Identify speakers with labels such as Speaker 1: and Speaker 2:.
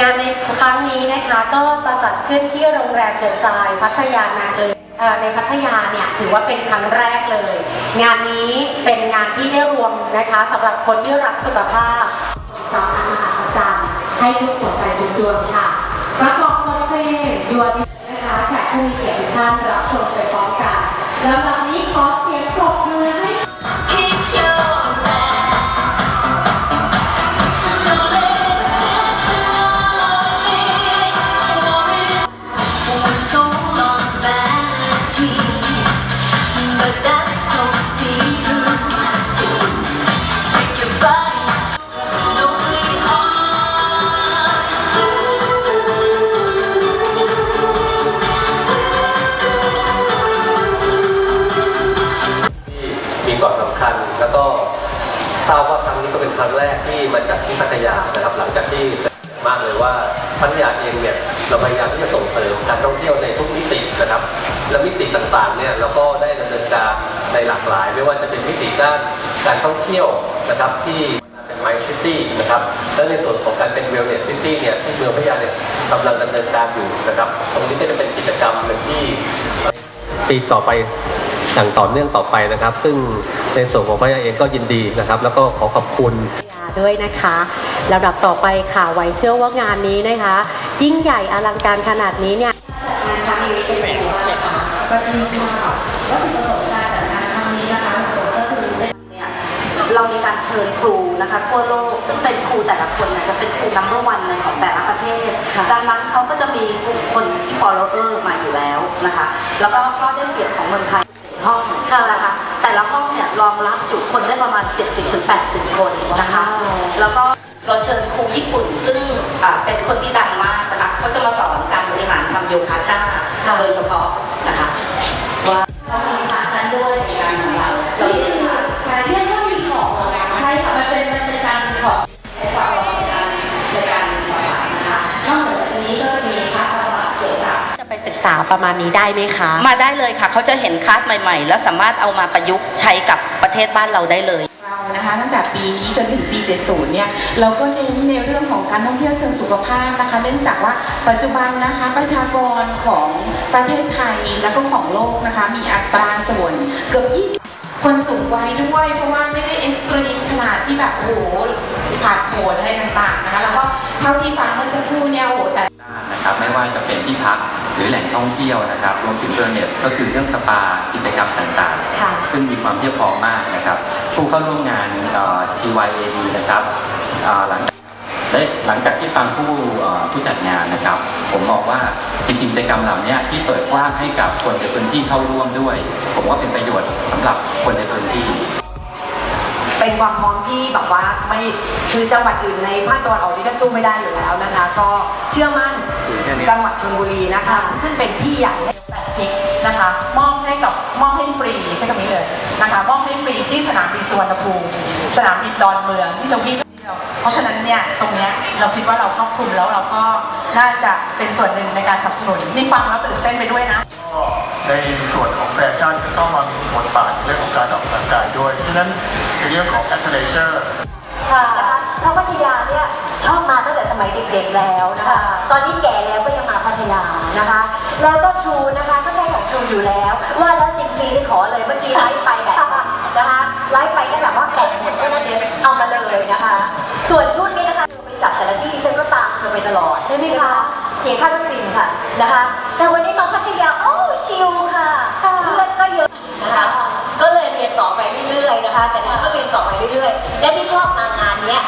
Speaker 1: งานในครั้งนี้นะคะก็จะจัดขึ้นที่โรงแรมเดอะทรายพัทยานาเอยเอ่อในพัทยาเนี่ยถือว่าเป็นครั้งแรกเลย งานนี้เป็นงานที่ได้รวมนะคะสำหรับคนที่รักสุขภาพสอนอาหารประจำให้ทุกหัวใจทุกดวงค่ะประกอบคนเพลงดวงนะคะแขกผู้มีเกียรติท่านรับชมไปพร้อมกันแล้วตอนนี้ขอเสียงปรบมือ
Speaker 2: ที่พัทยานะครับหลังจากที่มากเลยว่าพัทยาเองเนี่ยเราพยายามที่จะส่งเสริมการท่องเที่ยวในทุกมิตินะครับ และมิติต่างๆเนี่ยเราก็ได้ดำเนินการในหลากหลาย ไม่ว่าจะเป็นมิติด้านการท่องเที่ยวนะครับที่เป็นไมซิตี้นะครับและในส่วนของการเป็นเวลเนสซิตี้เนี่ยที่เมืองพัทยาเนี่ยกำลังดำเนินการอยู่นะครับ ตรงนี้ก็จะเป็นกิจกรรมหนึ่งที่ปีต่อไปอย่างต่อเนื่องต่อไปนะครับ ซึ่งในส่วนของพระยาเองก็ยินดีนะครับ แล้วก็ขอขอบคุณ
Speaker 1: ด้วยนะคะลำดับต่อไปค่ะไว้เชื่อว่างานนี้นะคะ ยิ่งใหญ่อลังการขนาดนี้เนี่ยงานครั้งนี้เป็นยังไงบ้างคะ
Speaker 3: ก็ดีค่ะก็คือประสบการณ์จากงานครั้งนี้นะคะก็คือเนี่ยเรามีการเชิญครูนะคะทั่วโลกซึ่งเป็นครูแต่ละคนเนี่ยจะเป็นครูนัมเบอร์วันเลยของแต่ละประเทศดังนั้นเขาก็จะมีกลุ่มคนที่ follower มาอยู่แล้วนะคะ แล้วก็ข้อได้เปรียบของเมืองไทยห้องนะคะแต่ ละห้องเนี่ยรองรับจุคนได้ประมาณ 70-80 คนนะคะ แล้วก็เราเชิญครูญี่ปุ่นซึ่งอ่าเป็นคนที่ดังมากนะคะเขาจะมาสอนการบริหารทำโยคะจ้าโดยเฉพาะนะคะว่าเรามีพา จะ
Speaker 1: ไปศึกษาประมาณนี้ได้ไหมคะ
Speaker 3: มาได้เลยค่ะ เขาจะเห็นคลาสใหม่ ๆ แล้วสามารถเอามาประยุกต์ใช้กับประเทศบ้านเราได้เลย
Speaker 4: เรานะคะตั้งแต่ปีนี้จนถึงปี 70 เนี่ยเราก็เน้นในเรื่องของการท่องเที่ยวเชิงสุขภาพนะคะเนื่องจากว่าปัจจุบันนะคะประชากรของประเทศไทยแล้วก็ของโลกนะคะมีอัตราส่วนเกือบ 20 คนสูงวัยด้วย เพราะว่าไม่ได้เอ็กซ์ตรีมขนาดที่แบบโอ้โหผ่านโผนอะไรต่างๆนะคะแล้วก็เท่าที่ฟังเมื่อสักครู่เนี่ยโอ้โหแต่
Speaker 5: ด้า นนะครับไม่ว่าจะเป็นที่พักหรือแหล่งท่องเที่ยวนะครับรวมถึงเวลเนสก็คือเรื่องสปากิจกรรมต่าง
Speaker 1: ค่ะ
Speaker 5: ๆ ซึ่งมีความเพียบพร้อมมากนะครับ ผู้เข้าร่วมงานเอ่อ TYAD นะครับเอ่อหลัง และหลังจากที่ฟังผู้เอ่อผู้จัดงานนะครับ ผมบอกว่าจริงๆกิจกรรมเหล่านี้ที่เปิดกว้างให้กับคนในพื้นที่เข้าร่วมด้วย ผมว่าเป็นประโยชน์สำหรับคนในพื้นที่
Speaker 6: เป็นความพร้อมที่แบบว่าไม่คือจังหวัดอื่นในภาคตะวันออกนี่ก็สู้ไม่ได้อยู่แล้วนะคะ ก็เชื่อมั่นจังหวัดชลบุรีนะคะซึ่งเป็นที่ใหญ่ให้แปดชิกนะคะมอบให้กับมอบให้ฟรีใช้คำนี้เลยนะคะมอบให้ฟรีที่สนามบินสุวรรณภูมิสนามบินดอนเมืองที่ทวีปเดียวเพราะฉะนั้นเนี่ยตรงเนี้ยเราคิดว่าเราครอบคลุมแล้วเราก็น่าจะเป็นส่วนหนึ่งในการสนับสนุนนี่ฟังแล้วตื่นเต้นไปด้วยนะ
Speaker 7: ก็ ในส่วนของแฟชั่นก็ต้องมามีบทบาทในเรื่องของการออกกำลังกายด้วยเพราะฉะนั้นในเรื่องของ athleisure
Speaker 8: ค่ะนะคะเพราะพัทยาเนี่ยชอบมาตั้งแต่สมัยเด็กๆแล้วนะคะ ตอนนี้แก่แล้วก็ยังมาพัทยานะคะ แล้วก็ทรูนะคะก็ใช้ของทรูอยู่แล้ว ว่าแล้วสิ่งฟรีได้ขอเลยเมื่อกี้ไลฟ์ไปแบบนะคะไลฟ์ไปก็แบบว่าแก่หมดเพราะฉะนั้นเดี๋ยวเอามาเลยนะคะ ส่วนชุดนี้นะคะไปจัดแต่ละที่ฉันก็ตามเธอไปตลอดใช่ไหมคะเสียค่าเครื่องบินค่ะนะคะ แต่วันนี้มาพัทยาโอ้ ชิลค่ะเพื่อนก็เยอะนะคะก็เลยเรียนต่อไปเรื่อยๆนะคะ แต่ดิฉันก็เรียนต่อไปเรื่อยๆ และที่ชอบมางานเนี้ย